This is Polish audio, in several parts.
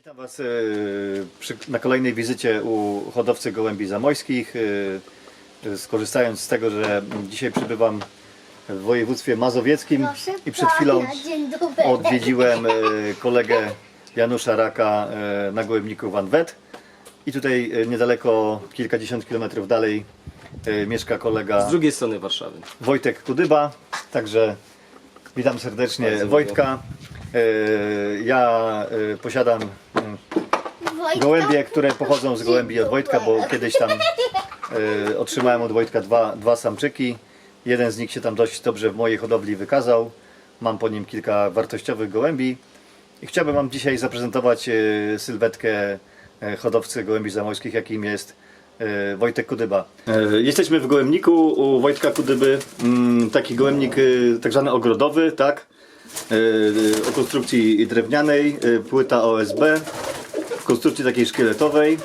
Witam Was e, na kolejnej wizycie u hodowcy gołębi zamojskich. E, Skorzystając z tego, że dzisiaj przybywam w województwie mazowieckim Proszę i przed chwilą odwiedziłem e, kolegę Janusza Raka na gołębniku Van Wet. I tutaj niedaleko, kilkadziesiąt kilometrów dalej mieszka kolega Z drugiej strony Warszawy. Wojtek Kudyba. Także witam serdecznie Bardzo Wojtka. Ja e, posiadam mm, gołębie, które pochodzą z gołębi od Wojtka, bo kiedyś tam e, otrzymałem od Wojtka dwa, dwa samczyki. Jeden z nich się tam dość dobrze w mojej hodowli wykazał. Mam po nim kilka wartościowych gołębi. I chciałbym Wam dzisiaj zaprezentować e, sylwetkę e, hodowcy gołębi zamojskich, jakim jest e, Wojtek Kudyba. E, Jesteśmy w gołębniku u Wojtka Kudyby. Mm, Taki gołębnik e, tak zwany ogrodowy, tak? E, O konstrukcji drewnianej, e, płyta OSB, w konstrukcji takiej szkieletowej.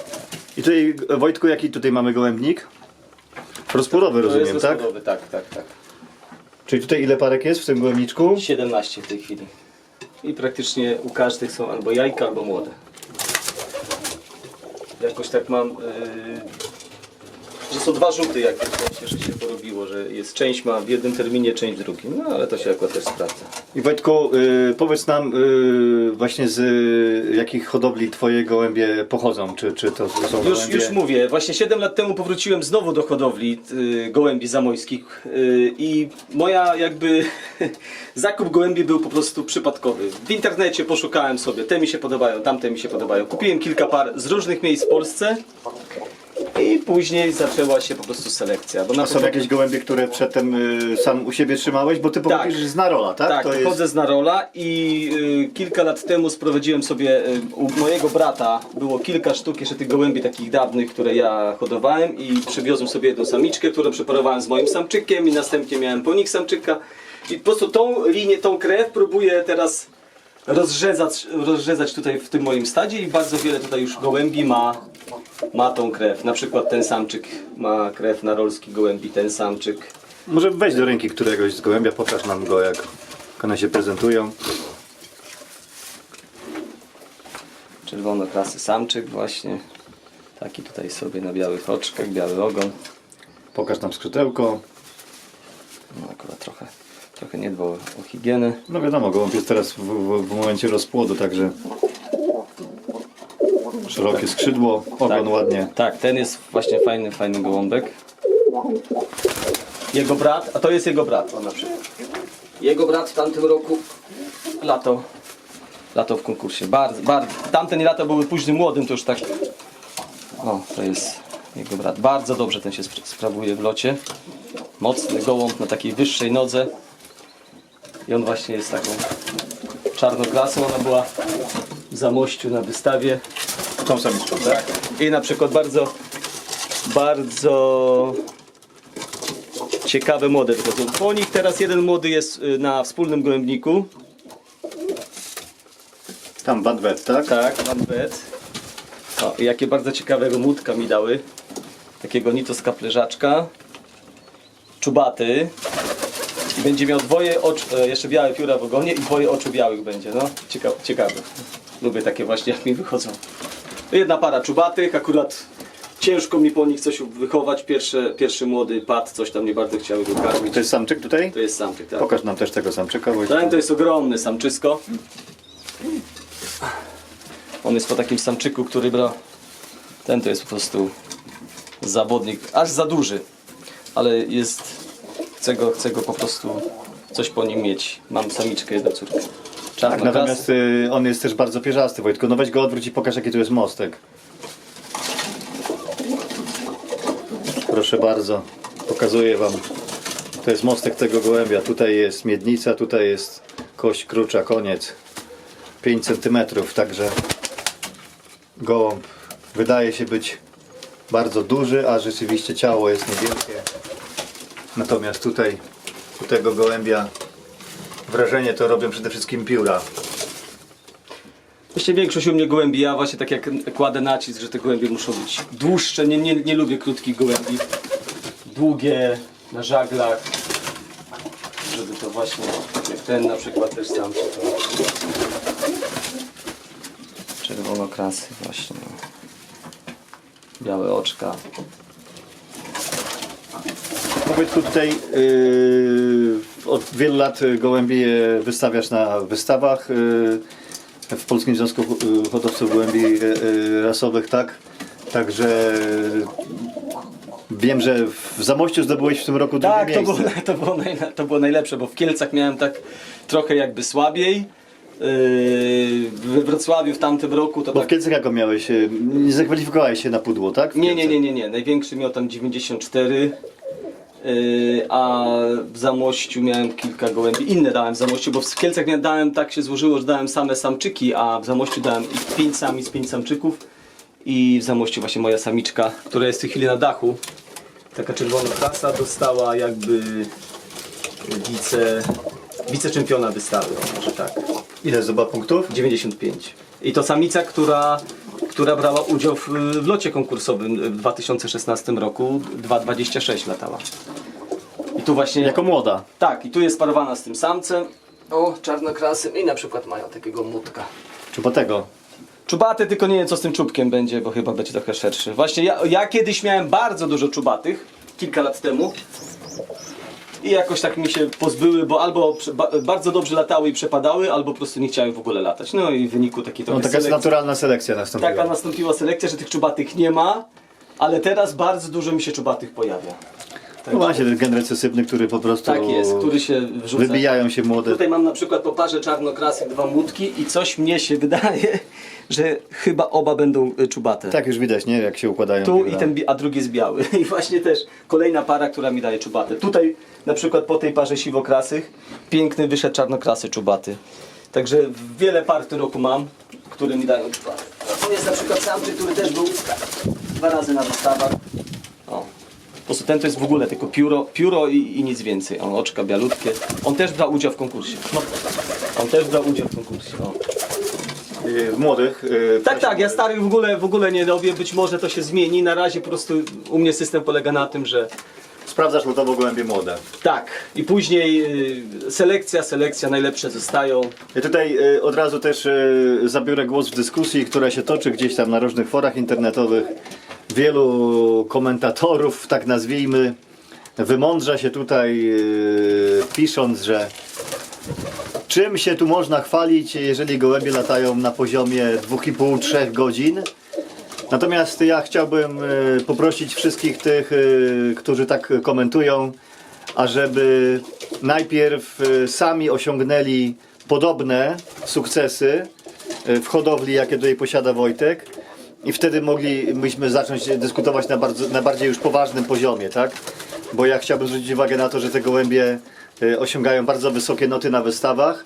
I tutaj Wojtku, jaki tutaj mamy gołębnik? Rozporowy rozumiem, tak? rozkładowy, tak, tak, tak. Czyli tutaj ile parek jest w tym gołębniczku? 17 w tej chwili. I praktycznie u każdych są albo jajka, albo młode. Jakoś tak mam, yy, że są dwa rzuty jakby w sensie, że się porobiło, że jest część ma w jednym terminie, część w drugim. No ale to się akurat też sprawdza. I Wojtku, y, powiedz nam y, właśnie z y, jakich hodowli twoje gołębie pochodzą? Czy, czy to są Już, gołębie? już mówię, właśnie 7 lat temu powróciłem znowu do hodowli y, gołębi zamojskich y, i moja jakby zakup gołębi był po prostu przypadkowy. W internecie poszukałem sobie, te mi się podobają, tamte mi się podobają. Kupiłem kilka par z różnych miejsc w Polsce i później zaczęła się po prostu selekcja. Bo na A są początku- jakieś gołębie, które przedtem y, sam u siebie trzymałeś? Bo ty pochodzisz z Narola, tak? Tak, to pochodzę z Narola i y, kilka lat temu sprowadziłem sobie, y, u mojego brata było kilka sztuk jeszcze tych gołębi takich dawnych, które ja hodowałem i przywiozłem sobie jedną samiczkę, którą preparowałem z moim samczykiem i następnie miałem po nich samczyka i po prostu tą linię, tą krew próbuję teraz rozrzezać, rozrzezać tutaj w tym moim stadzie i bardzo wiele tutaj już gołębi ma, ma tą krew. Na przykład ten samczyk ma krew narolski gołębi, ten samczyk. Może weź do ręki któregoś z gołębia, pokaż nam go, jak one się prezentują. Czerwonokrasy samczyk właśnie. Taki tutaj sobie na białych oczkach, biały ogon. Pokaż nam skrzydełko. No akurat trochę, trochę nie dbał o higienę. No wiadomo, gołąb jest teraz w, w, w momencie rozpłodu, także szerokie skrzydło, ogon ładnie. Tak, ten jest właśnie fajny, fajny gołąbek. Jego brat, a to jest jego brat, na przykład. Jego brat w tamtym roku latał, latał w konkursie. Bardzo, bardzo. Tamten latał, były późnym młodym, to już tak. O, to jest jego brat. Bardzo dobrze ten się spra- sprawuje w locie. Mocny gołąb na takiej wyższej nodze. I on właśnie jest taką czarnoklasą. Ona była w Zamościu na wystawie. Tą samiczką, tak? I na przykład bardzo, bardzo ciekawe młode wychodzą. Po nich teraz jeden młody jest y, na wspólnym gołębniku. Tam Badwet, tak? Tak, Van Bet. O, i jakie bardzo ciekawego młódka mi dały. Takiego nitoska pleżaczka. Czubaty. I będzie miał dwoje oczu, e, jeszcze białe pióra w ogonie i dwoje oczu białych będzie. No, cieka ciekawe. Lubię takie właśnie jak mi wychodzą. Jedna para czubatych, akurat ciężko mi po nich coś wychować. Pierwszy, pierwszy młody pad, coś tam nie bardzo chciały go karmić. To jest samczyk tutaj? To jest samczyk, tak. Pokaż nam też tego samczyka, Wojtku. Ten to jest ogromny samczysko. On jest po takim samczyku, który bra. Ten to jest po prostu zawodnik, aż za duży. Ale jest. Chcę go, chcę go po prostu coś po nim mieć. Mam samiczkę, jedną córkę. Tak, natomiast y, on jest też bardzo pierzasty, Wojtku. No weź go odwróć i pokaż jaki tu jest mostek. Proszę bardzo, pokazuję wam. To jest mostek tego gołębia. Tutaj jest miednica, tutaj jest kość krucza, koniec. 5 cm, także gołąb wydaje się być bardzo duży, a rzeczywiście ciało jest niewielkie. Natomiast tutaj u tego gołębia wrażenie to robią przede wszystkim pióra. Właśnie większość u mnie gołębi, ja właśnie tak jak kładę nacisk, że te gołębie muszą być dłuższe, nie, nie, nie lubię krótkich gołębi. Długie, na żaglach. Żeby to właśnie, jak ten na przykład też sam się to... Czerwonokrasy właśnie. Białe oczka. Wojtku, tutaj yy, od wielu lat gołębie wystawiasz na wystawach yy, w Polskim Związku yy, Hodowców Gołębi yy, Rasowych, tak? Także wiem, że w Zamościu zdobyłeś w tym roku drugie Tak, to miejsce. było, to, było najle- to było najlepsze, bo w Kielcach miałem tak trochę jakby słabiej. Yy, we Wrocławiu w tamtym roku to Bo w tak... Kielcach jaką miałeś? Yy, Nie zakwalifikowałeś się na pudło, tak? W Nie, nie, nie, nie, nie. Największy miał tam 94. Yy, a w Zamościu miałem kilka gołębi. Inne dałem w Zamościu, bo w Kielcach miałem, dałem, tak się złożyło, że dałem same samczyki, a w Zamościu dałem ich 5 samic, 5 samczyków. I w Zamościu właśnie moja samiczka, która jest w tej chwili na dachu, taka czerwona klasa, dostała jakby wice, wiceczempiona wystawy, może tak. Ile zdobyła punktów? 95. I to samica, która, która brała udział w, w locie konkursowym w 2016 roku, 2,26 latała. I tu właśnie. Jako młoda. Tak, i tu jest parowana z tym samcem. O, czarnokrasym i na przykład mają takiego mutka. Czy po tego? Czubaty, tylko nie wiem co z tym czubkiem będzie, bo chyba będzie trochę szerszy. Właśnie ja, ja kiedyś miałem bardzo dużo czubatych, kilka lat temu. I jakoś tak mi się pozbyły, bo albo bardzo dobrze latały i przepadały, albo po prostu nie chciały w ogóle latać. No i w wyniku takiej No, trochę taka selekcji- naturalna selekcja nastąpiła. Taka nastąpiła selekcja, że tych czubatych nie ma, ale teraz bardzo dużo mi się czubatych pojawia. No właśnie, ten gen recesywny, który po prostu Tak jest, który się wrzuca. wybijają się młode. Tutaj mam na przykład po parze czarnokrasy dwa mutki i coś mnie się wydaje, że chyba oba będą y, czubate. Tak już widać, nie? Jak się układają. Tu i ten, a drugi jest biały. I właśnie też kolejna para, która mi daje czubate. Tutaj na przykład po tej parze siwokrasych piękny wyszedł czarnokrasy czubaty. Także wiele par w tym roku mam, które mi dają czubaty. A tu jest na przykład samczyk, który też był dwa razy na wystawach. O. Po prostu ten to jest w ogóle tylko pióro, pióro i, i nic więcej. On oczka bialutkie. On też brał udział w konkursie. No. On też brał udział w konkursie. O. Y, młodych. y, Tak, tak, ja starych w ogóle, w ogóle nie robię, być może to się zmieni. Na razie po prostu u mnie system polega na tym, że Sprawdzasz lotowo gołębie młode. tak i później y, selekcja, selekcja, najlepsze zostają. I tutaj y, od razu też y, zabiorę głos w dyskusji, która się toczy gdzieś tam na różnych forach internetowych. Wielu komentatorów, tak nazwijmy, wymądrza się tutaj y, pisząc, że czym się tu można chwalić, jeżeli gołębie latają na poziomie 2,5-3 godzin. Natomiast ja chciałbym y, poprosić wszystkich tych, y, którzy tak komentują, ażeby najpierw y, sami osiągnęli podobne sukcesy w hodowli, jakie tutaj posiada Wojtek. I wtedy moglibyśmy zacząć dyskutować na, bardzo, na bardziej już poważnym poziomie, tak? Bo ja chciałbym zwrócić uwagę na to, że te gołębie y, osiągają bardzo wysokie noty na wystawach.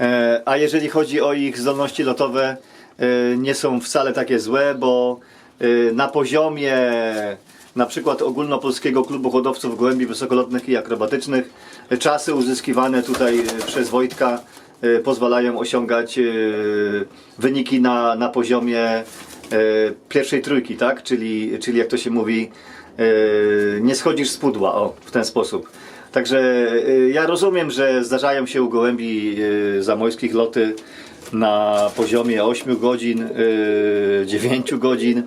E, A jeżeli chodzi o ich zdolności lotowe, e, nie są wcale takie złe, bo e, na poziomie na przykład ogólnopolskiego klubu hodowców gołębi wysokolotnych i akrobatycznych e, czasy uzyskiwane tutaj e, przez Wojtka e, pozwalają osiągać e, wyniki na, na poziomie e, pierwszej trójki, tak? Czyli, czyli jak to się mówi, e, nie schodzisz z pudła, o, w ten sposób. Także y, ja rozumiem, że zdarzają się u gołębi y, zamojskich loty na poziomie 8 godzin, y, 9 godzin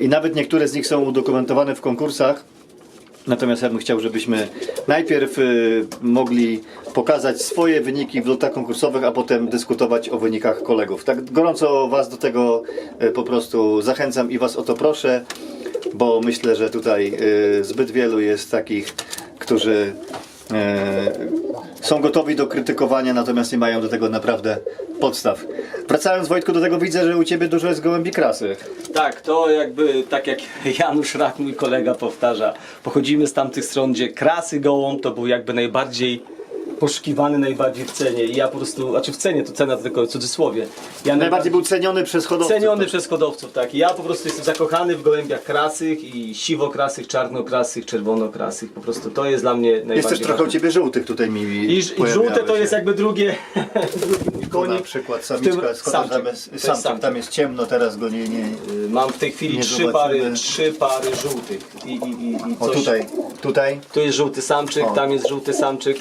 i nawet niektóre z nich są udokumentowane w konkursach. Natomiast ja bym chciał, żebyśmy najpierw mogli pokazać swoje wyniki w lotach konkursowych, a potem dyskutować o wynikach kolegów. Tak gorąco Was do tego po prostu zachęcam i Was o to proszę, bo myślę, że tutaj y, zbyt wielu jest takich, którzy y, są gotowi do krytykowania, natomiast nie mają do tego naprawdę podstaw. Wracając Wojtku do tego, widzę, że u Ciebie dużo jest gołębi krasy. Tak, to jakby tak jak Janusz Rak, mój kolega powtarza, pochodzimy z tamtych stron, gdzie krasy gołąb to był jakby najbardziej poszukiwany, najbardziej w cenie. I ja po prostu, znaczy w cenie, to cena tylko w cudzysłowie. Ja Najbardziej był ceniony przez hodowców. Ceniony przez hodowców, tak. I ja po prostu jestem zakochany w gołębiach krasych i siwokrasych, czarnokrasych, czerwonokrasych. Po prostu to jest dla mnie najbardziej Jest też trochę u ważne. Ciebie żółtych tutaj mi I, I żółte to jest jakby drugie, drugi konik. na przykład samiczka, tam samczyk. jest, To jest samczyk, samczyk. tam jest ciemno, teraz go nie... nie... Mam w tej chwili Nie trzy zobaczymy. pary, trzy pary żółtych. I, i, i, i O coś- tutaj, tutaj. Tu jest żółty samczyk, O. tam jest żółty samczyk.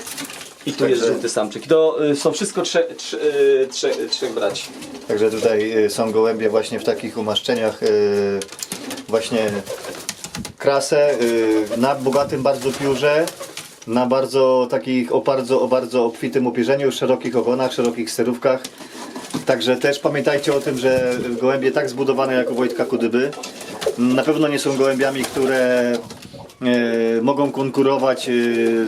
I tu jest Także- żółty samczyk. I to y, są wszystko trze, trze, y, trze, trzech braci. Także tutaj y, są gołębie właśnie w takich umaszczeniach, y, właśnie krasę y, na bogatym bardzo piórze, na bardzo takich o bardzo, o bardzo obfitym upierzeniu, szerokich ogonach, szerokich sterówkach. Także też pamiętajcie o tym, że gołębie tak zbudowane jak u Wojtka Kudyby na pewno nie są gołębiami, które mogą konkurować e,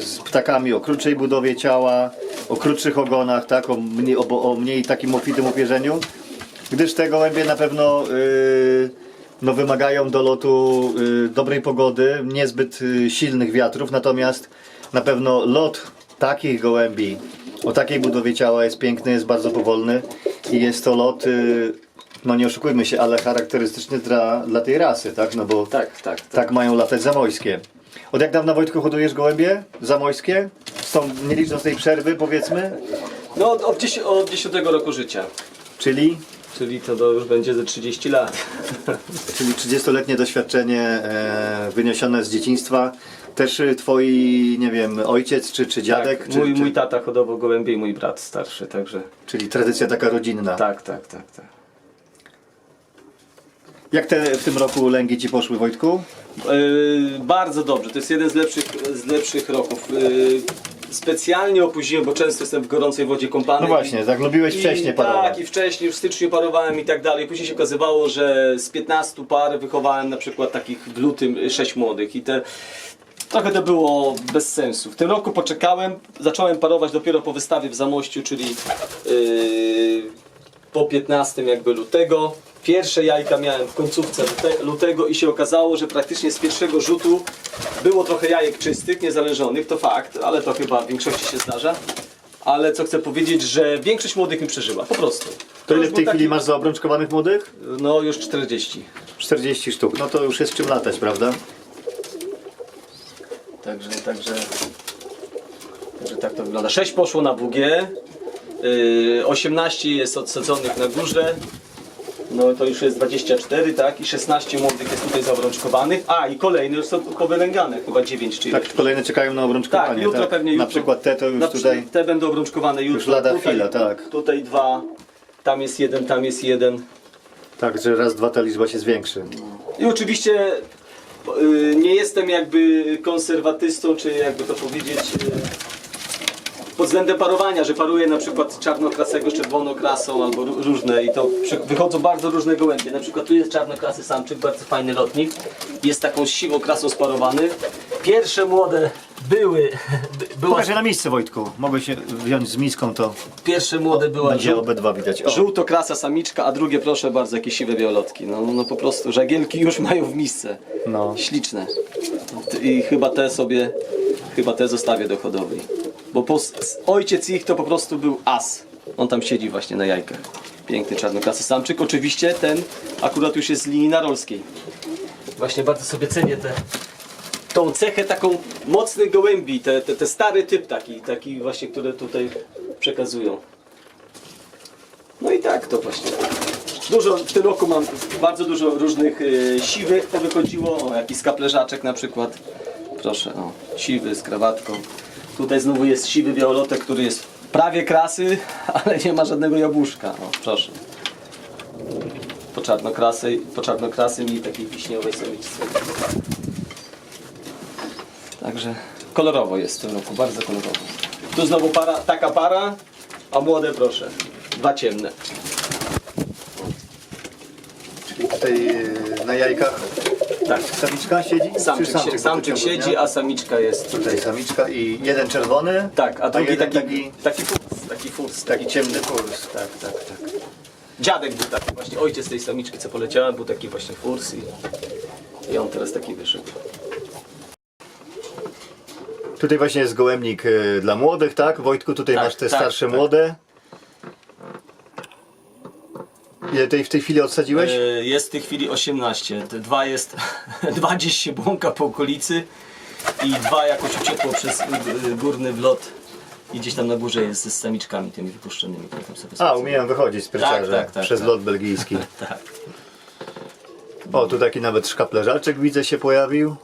z ptakami o krótszej budowie ciała, o krótszych ogonach, tak, o, mniej, o, o mniej takim obfitym upierzeniu, gdyż te gołębie na pewno e, no, wymagają do lotu e, dobrej pogody, niezbyt e, silnych wiatrów, natomiast na pewno lot takich gołębi o takiej budowie ciała jest piękny, jest bardzo powolny i jest to lot, no nie oszukujmy się, ale charakterystyczny dla, dla tej rasy, tak? No bo Tak, tak. tak. tak mają latać zamojskie. Od jak dawna Wojtku hodujesz gołębie zamojskie? Z tą, nie licząc tej przerwy powiedzmy, No od, od, 10, od 10 roku życia. czyli, Czyli to, to już będzie ze 30 lat. czyli 30-letnie doświadczenie e, wyniesione z dzieciństwa. Też y, twoi, nie wiem, ojciec czy, czy dziadek, tak, czy, mój, czy, mój tata hodował gołębie i mój brat starszy, także czyli tradycja taka rodzinna. tak, tak, tak, tak. Jak te w tym roku lęgi ci poszły Wojtku? Yy, bardzo dobrze, to jest jeden z lepszych, z lepszych roków. Yy, specjalnie opóźniłem, bo często jestem w gorącej wodzie kąpany. No właśnie, tak lubiłeś wcześniej parować. Tak, i wcześniej, już w styczniu parowałem i tak dalej. Później się okazywało, że z 15 par wychowałem na przykład takich w lutym 6 młodych i te trochę to było bez sensu. W tym roku poczekałem, zacząłem parować dopiero po wystawie w Zamościu, czyli yy, po 15 jakby lutego. Pierwsze jajka miałem w końcówce lute, lutego i się okazało, że praktycznie z pierwszego rzutu było trochę jajek czystych, niezależonych, to fakt, ale to chyba w większości się zdarza. Ale co chcę powiedzieć, że większość młodych mi przeżyła, po prostu. To ile w tej był chwili taki- masz zaobrączkowanych młodych? No już 40. 40 sztuk. No to już jest czym latać, prawda? Także, także, także tak to wygląda. 6 poszło na WG, yy, 18 jest odsadzonych na górze, no to już jest 24, tak? I 16 młodych jest tutaj zaobrączkowanych. A i kolejne już są powylęgane, chyba 9 czy ileś. Tak, kolejne czekają na obrączkowanie. Tak, jutro pewnie Na jutro. przykład te to już Na przy- tutaj. Te będą obrączkowane jutro. Już lada tutaj, chwila, tak. Tutaj dwa, tam jest jeden, tam jest jeden. Tak, że raz, dwa ta liczba się zwiększy. I oczywiście y, nie jestem jakby konserwatystą, czy jakby to powiedzieć y, pod względem parowania, że paruję na przykład czarnokrasego z czerwonokrasą albo ró- różne i to wychodzą bardzo różne gołębie. Na przykład tu jest czarnokrasy samczyk, bardzo fajny lotnik. Jest taką siwą krasą sparowany. Pierwsze młode były, by- była, Pokażę na miejsce Wojtku. Mogę się wziąć z miską, to pierwsze młode była będzie żół- obydwa widać. O, żółtokrasa samiczka, a drugie proszę bardzo jakieś siwe białolotki. No, no po prostu żagielki już mają w misce. no. Śliczne. I chyba te sobie, chyba te zostawię do hodowli. Bo ojciec ich to po prostu był as. On tam siedzi właśnie na jajkach. Piękny czarnokrasy samczyk. Oczywiście ten akurat już jest z linii narolskiej. Właśnie bardzo sobie cenię te, tą cechę taką mocnych gołębi, te, te, te stary typ taki, taki właśnie, które tutaj przekazują. No i tak to właśnie. Dużo, w tym roku mam bardzo dużo różnych y, siwych powychodziło, o jakiś skaplerzaczek na przykład. Proszę, o, siwy z krawatką. Tutaj znowu jest siwy białolotek, który jest prawie krasy, ale nie ma żadnego jabłuszka. O, proszę. Po czarnokrasej, po czarnokrasym i takiej wiśniowej samiczce. Także kolorowo jest w tym roku, bardzo kolorowo. Tu znowu para, taka para, a młode proszę, dwa ciemne. Czyli tutaj e, na jajkach Tak. samiczka siedzi? Czy Samczyk, samczyk, samczyk siedzi, a samiczka jest. Tutaj samiczka i jeden czerwony. Tak, a drugi jeden taki, taki, taki furs, taki furs. taki ciemny kurs. Tak, tak, tak. Dziadek był taki właśnie, ojciec tej samiczki co poleciała, był taki właśnie furs i, i on teraz taki wyszedł. Tutaj właśnie jest gołębnik e, dla młodych, tak? Wojtku, tutaj Tak, masz te tak, starsze tak. młode. Ile tej w tej chwili odsadziłeś? E, Jest w tej chwili 18. Te dwa jest, dwa gdzieś się błąka po okolicy i dwa jakoś uciekło przez y, y, górny wlot i gdzieś tam na górze jest z samiczkami tymi wypuszczonymi. które tam sobie A, umieją wychodzić z pryciarza tak, tak, przez tak. lot belgijski. Tak. O, tu taki nawet szkaplerzaczek widzę się pojawił.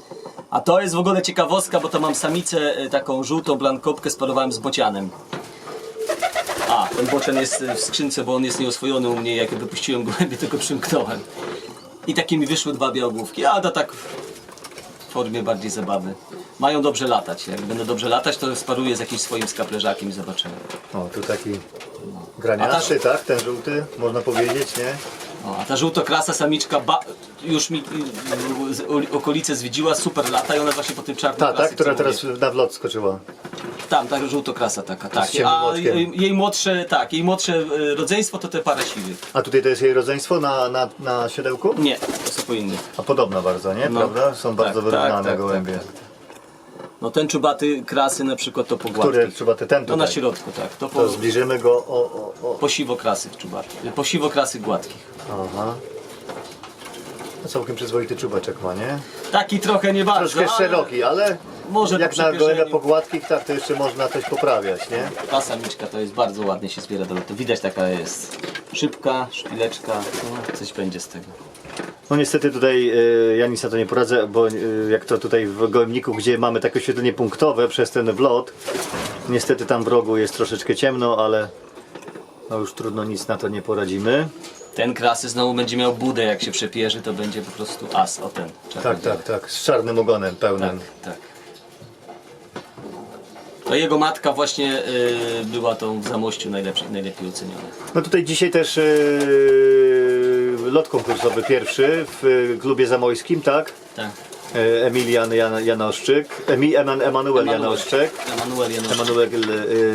A to jest w ogóle ciekawostka, bo to mam samicę e, taką żółtą blankopkę sparowałem z bocianem. Ten bocian jest w skrzynce, bo on jest nieoswojony u mnie, jak wypuściłem gołębie, tylko przymknąłem. I takie mi wyszły dwa białogłówki, a to tak w formie bardziej zabawy. Mają dobrze latać, jak będą dobrze latać, to sparuję z jakimś swoim skaplerzakiem i zobaczymy. O, tu taki graniasty, tak? Ten żółty, można powiedzieć, nie? O, a ta żółtokrasa samiczka ba- już mi okolice zwiedziła, super lata i ona właśnie po tym czarnym Ta, ta, która teraz na wlot skoczyła. Tam, ta żółtokrasa taka, tak. ciemnym A oczkiem. jej, jej młodsze, tak, jej młodsze y, rodzeństwo to te parę siwych. A tutaj to jest jej rodzeństwo na, na, na siodełku? Nie, to są po innych. A podobna bardzo, nie? No. Prawda? Są bardzo Tak, wyrównane tak, tak, gołębie. tak, No ten czubaty krasy na przykład to po gładkich. Które trzeba te ten No na środku, tak. To po, To zbliżymy go o, o, o. po siwokrasych czubaty. Po siwokrasych gładkich. Aha. No całkiem przyzwoity czubeczek ma, nie? Taki trochę nie bardzo, Troszkę ale szeroki, ale Może jak na gołębia przyspieszeniu. po gładkich, tak to jeszcze można coś poprawiać, nie? Ta samiczka to jest bardzo ładnie się zbiera do lotu. Widać taka jest szybka, szpileczka, no, coś będzie z tego. No niestety tutaj y, ja nic na to nie poradzę, bo y, jak to tutaj w gołębniku, gdzie mamy takie oświetlenie punktowe przez ten wlot, niestety tam w rogu jest troszeczkę ciemno, ale no już trudno nic na to nie poradzimy. Ten krasy znowu będzie miał budę, jak się przepierzy, to będzie po prostu as, o ten. Tak, czarny. tak, tak, z czarnym ogonem tak, pełnym. tak. To jego matka właśnie y, była tą w Zamościu najlepiej oceniona. No tutaj dzisiaj też y, lot konkursowy pierwszy w y, klubie zamojskim, tak? Tak. E, Emilian Jan, Janoszczyk, Emi, Eman, Emanuel Janoszczyk. Emanuel Janoszczyk. Emanuel,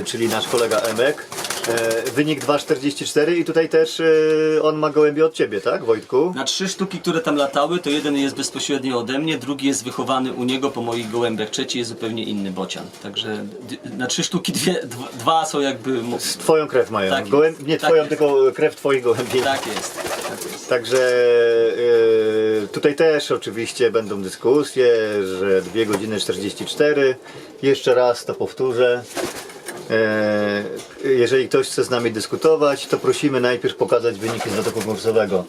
y, czyli nasz kolega Emek. E, Wynik 2,44 i tutaj też y, on ma gołębie od ciebie, tak Wojtku? Na trzy sztuki, które tam latały, to jeden jest bezpośrednio ode mnie, drugi jest wychowany u niego po moich gołębiach, trzeci jest zupełnie inny bocian. Także d- na trzy sztuki dwie, dwa, dwa są jakby... mo- Twoją krew mają. Tak jest, nie tak twoją, jest. tylko krew twoich gołębi. Tak jest, tak jest. Także e, tutaj też oczywiście będą dyskusje, że 2 godziny 44. Jeszcze raz to powtórzę. E, jeżeli ktoś chce z nami dyskutować, to prosimy najpierw pokazać wyniki z lotu konkursowego.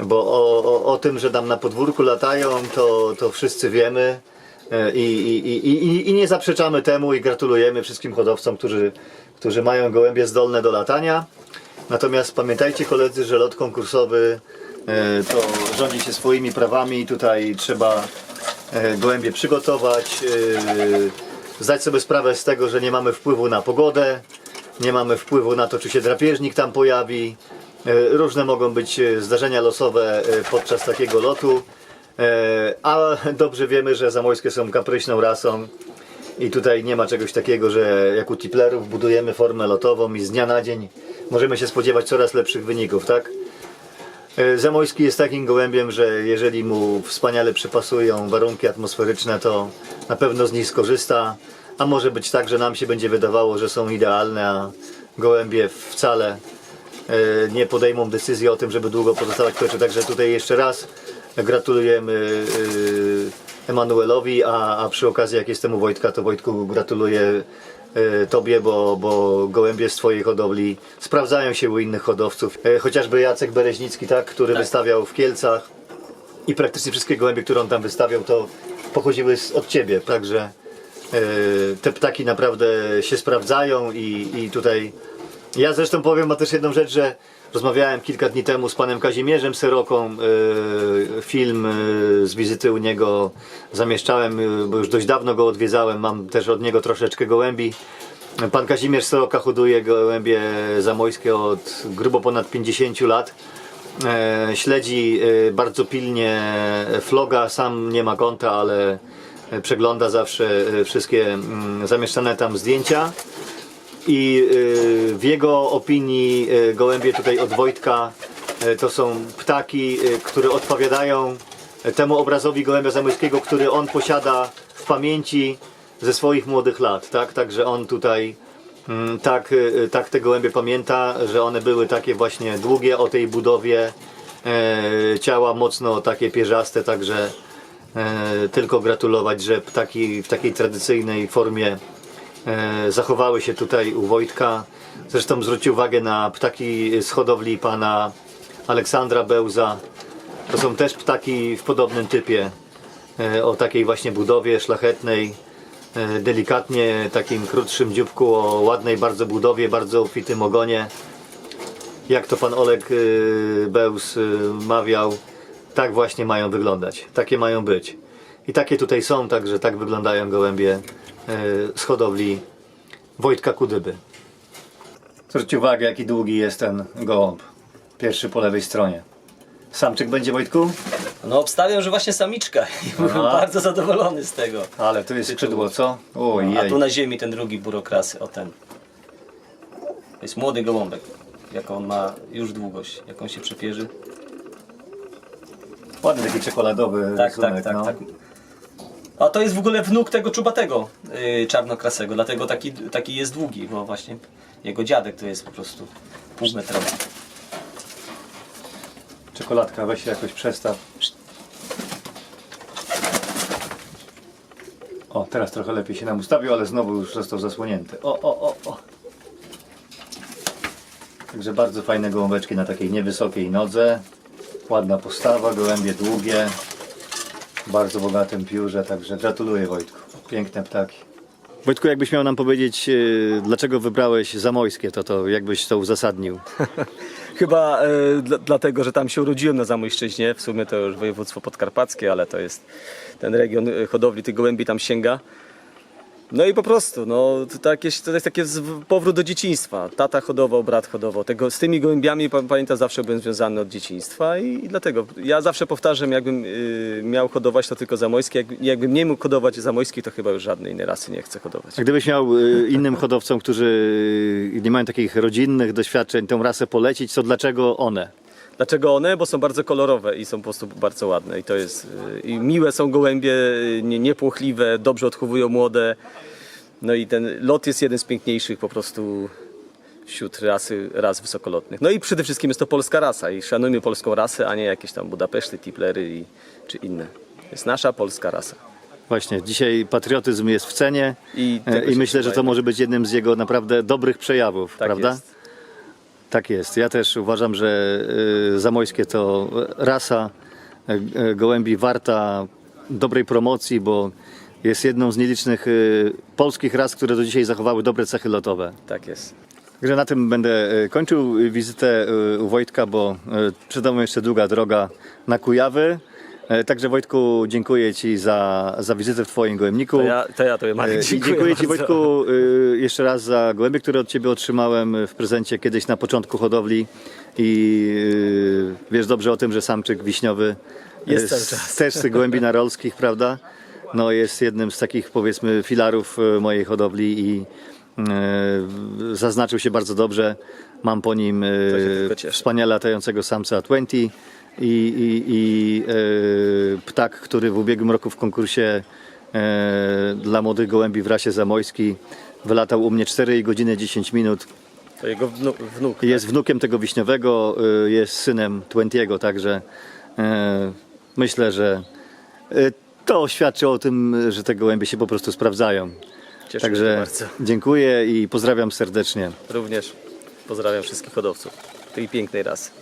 Bo o, o, o tym, że tam na podwórku latają, to, to wszyscy wiemy. E, I, i, i, i, nie zaprzeczamy temu i gratulujemy wszystkim hodowcom, którzy, którzy mają gołębie zdolne do latania. Natomiast pamiętajcie koledzy, że lot konkursowy e, to rządzi się swoimi prawami. Tutaj trzeba gołębie przygotować, zdać sobie sprawę z tego, że nie mamy wpływu na pogodę, nie mamy wpływu na to, czy się drapieżnik tam pojawi. E, Różne mogą być e, zdarzenia losowe e, podczas takiego lotu. E, A dobrze wiemy, że zamojskie są kapryśną rasą i tutaj nie ma czegoś takiego, że jak u tiplerów budujemy formę lotową i z dnia na dzień możemy się spodziewać coraz lepszych wyników, tak? E, Zamojski jest takim gołębiem, że jeżeli mu wspaniale przypasują warunki atmosferyczne, to na pewno z nich skorzysta. A może być tak, że nam się będzie wydawało, że są idealne, a gołębie wcale e, nie podejmą decyzji o tym, żeby długo pozostawać w. Także tutaj jeszcze raz gratulujemy e, Emanuelowi, a, a przy okazji jak jestem u Wojtka, to Wojtku gratuluję Tobie, bo, bo gołębie z Twojej hodowli sprawdzają się u innych hodowców. E, Chociażby Jacek Bereźnicki, tak, który Tak. wystawiał w Kielcach i praktycznie wszystkie gołębie, które on tam wystawiał, to pochodziły od Ciebie, także e, te ptaki naprawdę się sprawdzają i, i tutaj ja zresztą powiem ma też jedną rzecz, że rozmawiałem kilka dni temu z panem Kazimierzem Seroką, e, film e, z wizyty u niego zamieszczałem, e, bo już dość dawno go odwiedzałem, mam też od niego troszeczkę gołębi. Pan Kazimierz Seroka hoduje gołębie zamojskie od grubo ponad 50 lat. Śledzi bardzo pilnie vloga, sam nie ma konta, ale przegląda zawsze wszystkie mm, zamieszczane tam zdjęcia. I y, w jego opinii y, gołębie tutaj od Wojtka y, to są ptaki, które odpowiadają temu obrazowi gołębia zamojskiego, który on posiada w pamięci ze swoich młodych lat, tak? Także on tutaj mm, tak, tak te gołębie pamięta, że one były takie właśnie długie o tej budowie ciała, mocno takie pierzaste, także tylko gratulować, że ptaki w takiej tradycyjnej formie zachowały się tutaj u Wojtka. Zresztą zwrócił uwagę na ptaki z hodowli pana Aleksandra Bełza. To są też ptaki w podobnym typie. e, o takiej właśnie budowie szlachetnej, e, delikatnie takim krótszym dzióbku, o ładnej bardzo budowie, bardzo obfitym ogonie. Jak to pan Oleg e, Beus e, mawiał, tak właśnie mają wyglądać, takie mają być. I takie tutaj są, także tak wyglądają gołębie e, z hodowli Wojtka Kudyby. Zwróćcie uwagę, jaki długi jest ten gołąb. Pierwszy po lewej stronie. Samczyk będzie, Wojtku? No obstawiam, że właśnie samiczka i byłem bardzo zadowolony z tego. Ale to jest skrzydło, co? Ojej. A tu na ziemi ten drugi burokrasy, o ten. To jest młody gołąbek. Jaką on ma już długość, jak on się przepierzy. Ładny taki czekoladowy Tak, rysunek, tak, tak, no. tak. A to jest w ogóle wnuk tego czubatego yy, czarnokrasego, dlatego taki, taki jest długi, bo właśnie jego dziadek to jest po prostu półmetrowy. Czekoladka, weź się jakoś przestaw. O, teraz trochę lepiej się nam ustawił, ale znowu już został zasłonięty. O, o, o, o. Także bardzo fajne gołąbeczki na takiej niewysokiej nodze. Ładna postawa, gołębie długie. Bardzo bogatym piórze, także gratuluję Wojtku. Piękne ptaki. Wojtku, jakbyś miał nam powiedzieć, yy, dlaczego wybrałeś Zamojskie, to to jakbyś to uzasadnił? Chyba e, dla, dlatego, że tam się urodziłem na Zamojszczyźnie, w sumie to już województwo podkarpackie, ale to jest ten region e, hodowli tych gołębi tam sięga. No i po prostu, no, to, takie, to jest taki powrót do dzieciństwa. Tata hodował, brat hodował. Tego, z tymi gołębiami pa- pamiętam zawsze byłem związany od dzieciństwa i, i dlatego ja zawsze powtarzam, jakbym y, miał hodować to tylko zamojskie, jak, jakbym nie mógł hodować zamojskich, to chyba już żadnej innej rasy nie chcę hodować. A gdybyś miał y, innym hodowcom, którzy y, nie mają takich rodzinnych doświadczeń, tę rasę polecić, to dlaczego one? Dlaczego one? Bo są bardzo kolorowe i są po prostu bardzo ładne. I to jest. y, I miłe są gołębie, y, nie, niepłochliwe, dobrze odchowują młode. No i ten lot jest jeden z piękniejszych po prostu wśród rasy, ras wysokolotnych. No i przede wszystkim jest to polska rasa i szanujmy polską rasę, a nie jakieś tam Budapeszty, Tiplery i, czy inne. To jest nasza polska rasa. Właśnie, dzisiaj patriotyzm jest w cenie I i myślę, że to może być jednym z jego naprawdę dobrych przejawów, Tak prawda? jest. Tak jest. Ja też uważam, że y, Zamojskie to rasa y, y, gołębi warta dobrej promocji, bo jest jedną z nielicznych polskich ras, które do dzisiaj zachowały dobre cechy lotowe. Tak jest. Także na tym będę kończył wizytę u Wojtka, bo przed jeszcze długa droga na Kujawy. E, Także Wojtku, dziękuję Ci za, za wizytę w Twoim gołębniku. To ja, to ja tobie E, Marek, i dziękuję, dziękuję Ci bardzo. Wojtku e, jeszcze raz za gołębie, które od Ciebie otrzymałem w prezencie kiedyś na początku hodowli i e, wiesz dobrze o tym, że samczyk wiśniowy Jest e, cały z- czas. też z tych gołębi narolskich, prawda? No jest jednym z takich powiedzmy filarów e, mojej hodowli i e, zaznaczył się bardzo dobrze. Mam po nim e, tylko cieszę. wspaniale latającego samca 20 i, i, i e, ptak, który w ubiegłym roku w konkursie e, dla młodych gołębi w rasie zamojskiej wylatał u mnie 4 godziny 10 minut. To jego wnu, wnuk. Jest wnukiem tego wiśniowego, y, jest synem Twentiego, także e, myślę, że e, to świadczy o tym, że te gołębie się po prostu sprawdzają. Cieszę się Także bardzo. dziękuję i pozdrawiam serdecznie. Również pozdrawiam wszystkich hodowców tej pięknej rasy.